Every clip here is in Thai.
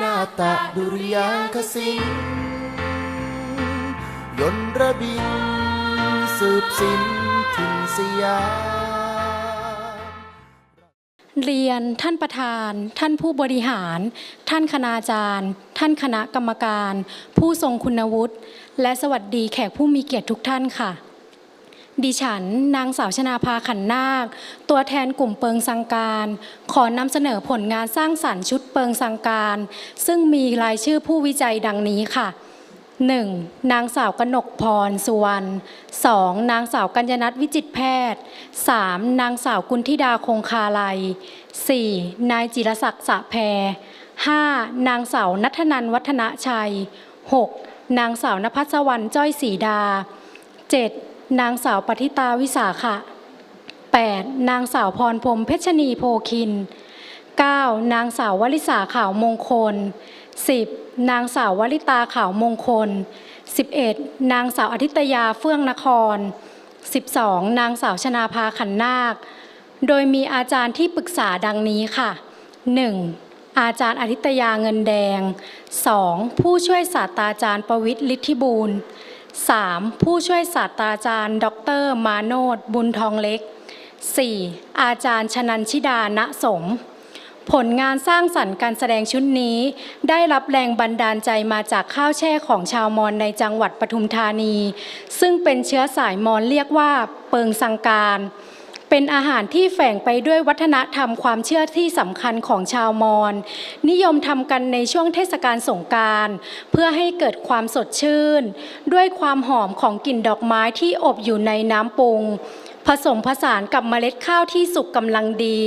นาตะดุริยางคศิลยนระบิน สืบสินถิ่นสยามเรียนท่านประธาน ท่านผู้บริหาร ท่านคณาจารย์ ท่านคณะกรรมการ ผู้ทรงคุณวุฒิ และสวัสดีแขกผู้มีเกียรติทุกท่านค่ะ ดิฉัน นางสาวชนาภาขันนาค ตัวแทนกลุ่มเปิงสังการ ขอนำเสนอผลงานสร้างสรรค์ชุดเปิงสังการ ซึ่งมีรายชื่อผู้วิจัยดังนี้ค่ะ 1. นางสาวกนกพรสุวรรณ 2. นางสาวกัญญนัทวิจิตรแพทย์ 3. นางสาวกุลธิดาคงคาลัย 4. นายจิรศักดิ์สะแพร 5. นางสาวนัทนันวัฒนชัย 6. นางสาวนภัสวรรณจ้อยศรีดา 7. นางสาวปฏิตาวิสาขะ 8. นางสาวพรพรมเพชรณีโพคิน 9. นางสาววลิสาขาวมงคล 10. นางสาววลิตาขาวมงคล 11. นางสาวอธิตยาเฟื่องนคร 12. นางสาวชนาภาขันนาค โดยมีอาจารย์ที่ปรึกษาดังนี้ค่ะ 1. อาจารย์อธิตยาเงินแดง 2. ผู้ช่วยศาสตราจารย์ประวิทย์ฤทธิบูรณ์ 3. ผู้ช่วยศาสตราจารย์ ดร มาโนดบุญทองเล็ก 4. อาจารย์ชนันชิดาณสม ผลงานสร้างสรรค์การแสดงชุดนี้ ได้รับแรงบันดาลใจมาจากข้าวแช่ของชาวมอญในจังหวัดปทุมธานี ซึ่งเป็นเชื้อสายมอญเรียกว่าเปิงสังการ เป็นอาหารที่แฝงไปด้วยวัฒนธรรมความเชื่อที่สำคัญของชาวมอญนิยมทำกันในช่วงเทศกาลสงการเพื่อให้เกิดความสดชื่น ด้วยความหอมของกลิ่นดอกไม้ที่อบอยู่ในน้ำปรุง ผสมผสานกับเมล็ดข้าวที่สุกกำลังดี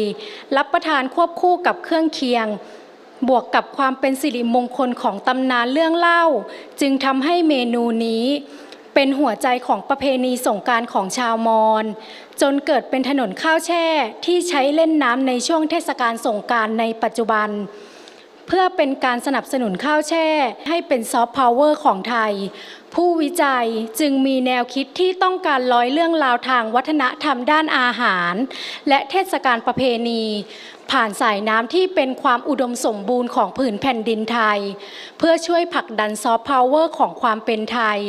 รับประทานควบคู่กับเครื่องเคียงบวกกับความเป็นสิริมงคลของตำนานเรื่องเล่า จึงทำให้เมนูนี้ เป็นหัวใจของประเพณีสงการของชาวมอญจนเกิดเป็นถนนข้าวแช่ที่ใช้เล่นน้ำในช่วงเทศกาลสงการในปัจจุบัน เพื่อเป็นการสนับสนุนข้าวแช่ ให้เป็นซอฟต์พาวเวอร์ของไทย ผู้วิจัยจึงมีแนวคิดที่ต้องการร้อยเรื่องราวทางวัฒนธรรมด้านอาหาร และเทศกาลประเพณี ผ่านสายน้ำที่เป็นความอุดมสมบูรณ์ของผืนแผ่นดินไทย เพื่อช่วยผลักดันซอฟต์พาวเวอร์ของความเป็นไทย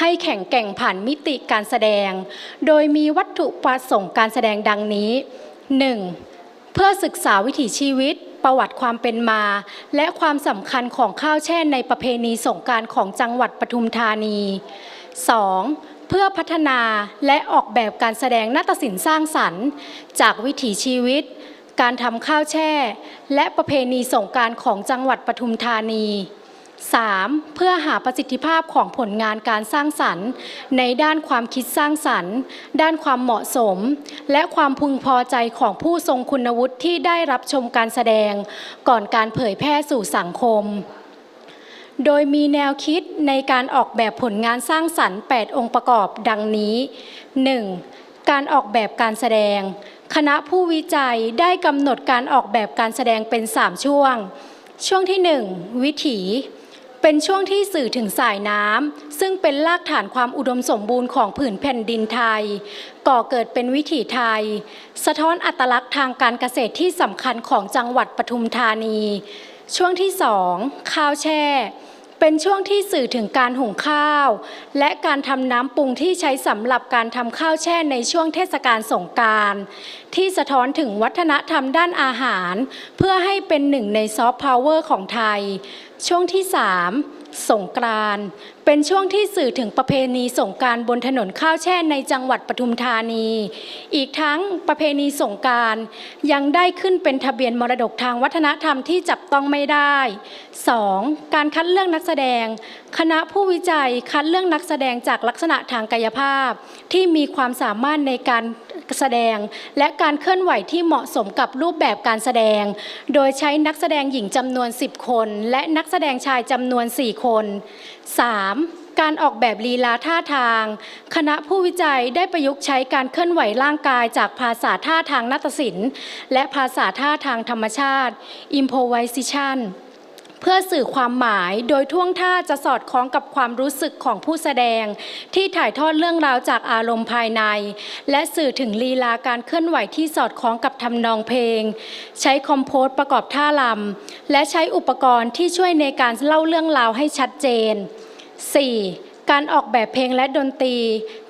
ให้แข่งแกร่งผ่านมิติการแสดง โดยมีวัตถุประสงค์การแสดงดังนี้ 1. เพื่อศึกษาวิถีชีวิตประวัติความเป็นมา และความสำคัญของข้าวแช่ในประเพณีสงการของจังหวัดปทุมธานี 2. เพื่อพัฒนาและออกแบบการแสดงนาฏศิลป์สร้างสรรค์ จากวิถีชีวิต การทำข้าวแช่ และประเพณีสงการของจังหวัดปทุมธานี 3. เพื่อหาประสิทธิภาพของผลงานการสร้างสรรค์ ในด้านความคิดสร้างสรรค์ ด้านความเหมาะสม และความพึงพอใจของผู้ทรงคุณวุฒิที่ได้รับชมการแสดง ก่อนการเผยแพร่สู่สังคม โดยมีแนวคิดในการออกแบบผลงานสร้างสรรค์ 8 องค์ประกอบดังนี้ 1. การออกแบบการแสดง คณะผู้วิจัยได้กำหนดการออกแบบการแสดงเป็น 3 ช่วง ช่วงที่ 1 วิถี เป็นช่วงที่สื่อถึงสายน้ำซึ่งเป็นรากฐานความอุดมสมบูรณ์ของผืนแผ่นดินไทย ก่อเกิดเป็นวิถีไทย สะท้อนอัตลักษณ์ทางการเกษตรที่สำคัญของจังหวัดปทุมธานี ช่วงที่ 2 ข้าวแช่ เป็นช่วงที่สื่อถึงการหุงข้าว และการทำน้ำปรุงที่ใช้สำหรับการทำข้าวแช่ในช่วงเทศกาลสงการที่สะท้อนถึงวัฒนธรรมด้านอาหาร เพื่อให้เป็นหนึ่งในซอฟต์พาวเวอร์ของไทย ช่วงที่ 3 สงกรานเป็นช่วงที่สื่อถึงประเพณีสงการบนถนนข้าวแช่ในจังหวัดปทุมธานี อีกทั้งประเพณีสงการยังได้ขึ้นเป็นทะเบียนมรดกทางวัฒนธรรมที่จับต้องไม่ได้ 2. การคัดเลือกนักแสดง คณะผู้วิจัยคัดเลือกนักแสดงจากลักษณะทางกายภาพ ที่มีความสามารถในการแสดง และการเคลื่อนไหวที่เหมาะสมกับรูปแบบการแสดง โดยใช้นักแสดงหญิงจำนวน 10 คน และนักแสดงชายจำนวน 4 คน 3. การออกแบบลีลาท่าทาง คณะผู้วิจัยได้ประยุกต์ใช้การเคลื่อนไหวร่างกายจากภาษาท่าทางนาฏศิลป์ และภาษาท่าทางธรรมชาติ improvisation เพื่อสื่อความหมายโดยท่วงท่าจะสอดคล้องกับความรู้สึกของผู้แสดง ที่ถ่ายทอดเรื่องราวจากอารมณ์ภายใน และสื่อถึงลีลาการเคลื่อนไหวที่สอดคล้องกับทำนองเพลง ใช้คอมโพสประกอบท่าลำและใช้อุปกรณ์ที่ช่วยในการเล่าเรื่องราวให้ชัดเจน 4. การออกแบบเพลงและดนตรี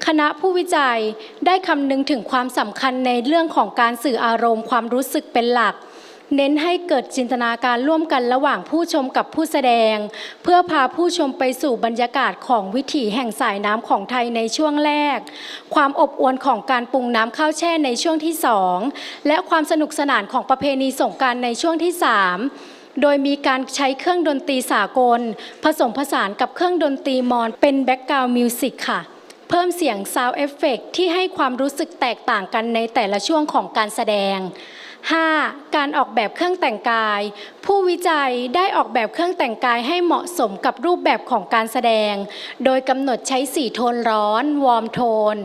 คณะผู้วิจัยได้คำนึงถึงความสำคัญในเรื่องของการสื่ออารมณ์ความรู้สึกเป็นหลัก เน้นให้เกิดจินตนาการร่วมกันระหว่างผู้ชมกับผู้แสดง เพื่อพาผู้ชมไปสู่บรรยากาศของวิถีแห่งสายน้ำของไทยในช่วงแรก ความอบอวลของการปรุงน้ำข้าวแช่ในช่วงที่สองและความสนุกสนานของประเพณีสงการในช่วงที่สามโดยมีการใช้เครื่องดนตรีสากล ผสมผสานกับเครื่องดนตรีมอนเป็นแบ็กกราวด์มิวสิกค่ะ เพิ่มเสียงซาวเอฟเฟกที่ให้ความรู้สึกแตกต่างกันในแต่ละช่วงของการแสดง 5. การออกแบบเครื่องแต่งกาย ผู้วิจัยได้ออกแบบเครื่องแต่งกายให้เหมาะสมกับรูปแบบของการแสดง โดยกำหนดใช้สีโทนร้อน วอร์มโทน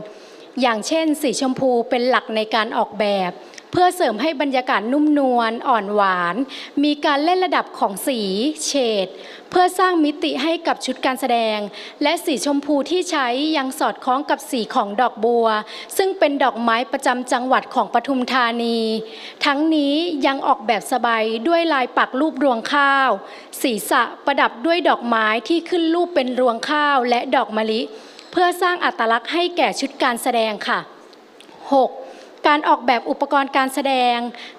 อย่างเช่น สีชมพูเป็นหลักในการออกแบบ เพื่อเสริมให้บรรยากาศนุ่มนวลอ่อนหวาน มีการเล่นระดับของสีเฉด เพื่อสร้างมิติให้กับชุดการแสดง และสีชมพูที่ใช้ยังสอดคล้องกับสีของดอกบัว ซึ่งเป็นดอกไม้ประจำจังหวัดของปทุมธานี ทั้งนี้ยังออกแบบสบายด้วยลายปักรูปรวงข้าว ศีรษะประดับด้วยดอกไม้ที่ขึ้นรูปเป็นรวงข้าวและดอกมะลิ เพื่อสร้างอัตลักษณ์ให้แก่ชุดการแสดงค่ะ 6. การออกแบบอุปกรณ์การแสดง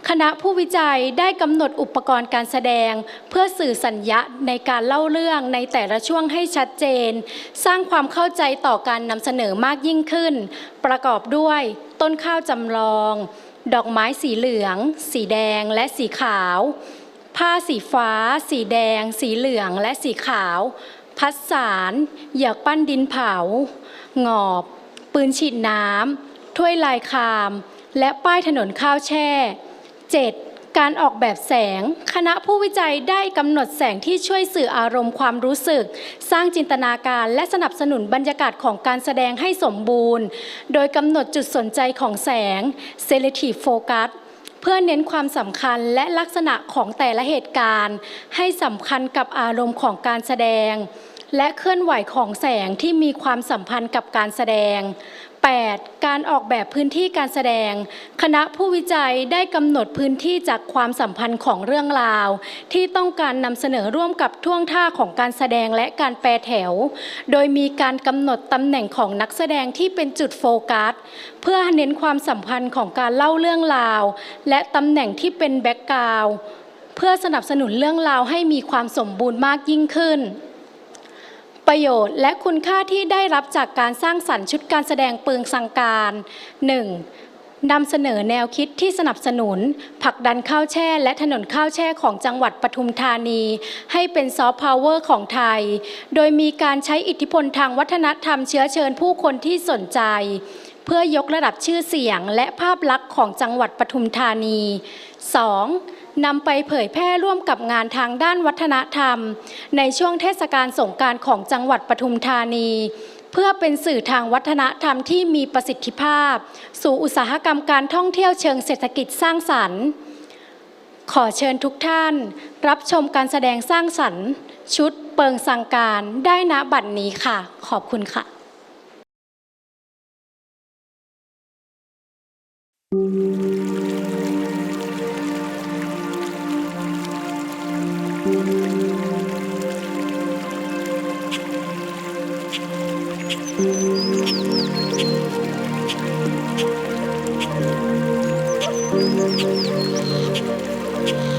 คณะผู้วิจัยได้กำหนดอุปกรณ์การแสดง เพื่อสื่อสัญญะในการเล่าเรื่องในแต่ละช่วงให้ชัดเจน สร้างความเข้าใจต่อการนำเสนอมากยิ่งขึ้น ประกอบด้วยต้นข้าวจำลอง ดอกไม้สีเหลือง สีแดงและสีขาว ผ้าสีฟ้า สีแดง สีเหลืองและสีขาว พัดสารเหยือกปั้นดินเผา งอบ ปืนฉีดน้ำถ้วยลายคาม และป้ายถนนข้าวแช่ 7. การออกแบบแสง คณะผู้วิจัยได้กำหนดแสงที่ช่วยสื่ออารมณ์ความรู้สึก สร้างจินตนาการและสนับสนุนบรรยากาศของการแสดงให้สมบูรณ์ โดยกำหนดจุดสนใจของแสง selective focus เพื่อเน้นความสำคัญและลักษณะของแต่ละเหตุการณ์ ให้สำคัญกับอารมณ์ของการแสดง และเคลื่อนไหวของแสงที่มีความสัมพันธ์กับการแสดง 8. การออกแบบพื้นที่การแสดง คณะผู้วิจัยได้กำหนดพื้นที่จากความสัมพันธ์ของเรื่องราว ที่ต้องการนำเสนอร่วมกับท่วงท่าของการแสดงและการแปรแถว โดยมีการกำหนดตำแหน่งของนักแสดงที่เป็นจุดโฟกัส เพื่อเน้นความสัมพันธ์ของการเล่าเรื่องราว และตำแหน่งที่เป็นแบ็กกราวเพื่อสนับสนุนเรื่องราวให้มีความสมบูรณ์มากยิ่งขึ้น ประโยชน์และคุณค่าที่ได้รับจากการสร้างสรรค์ชุดการแสดงเปลืองสังการ 1. นำเสนอแนวคิดที่สนับสนุนผลักดันข้าวแช่และถนนข้าวแช่ของจังหวัดปทุมธานี ให้เป็นซอฟต์พาวเวอร์ของไทย โดยมีการใช้อิทธิพลทางวัฒนธรรมเชื้อเชิญผู้คนที่สนใจ เพื่อยกระดับชื่อเสียงและภาพลักษณ์ของจังหวัดปทุมธานี 2. นำไปเผยแพร่ร่วมกับงานทางด้านวัฒนธรรม ในช่วงเทศกาลสงการของจังหวัดปทุมธานี เพื่อเป็นสื่อทางวัฒนธรรมที่มีประสิทธิภาพ สู่อุตสาหกรรมการท่องเที่ยวเชิงเศรษฐกิจสร้างสรรค์ขอเชิญทุกท่าน รับชมการแสดงสร้างสรรค์ ชุดเปิงสังการได้ณบัดนี้ค่ะ ขอบคุณค่ะเ Thank you.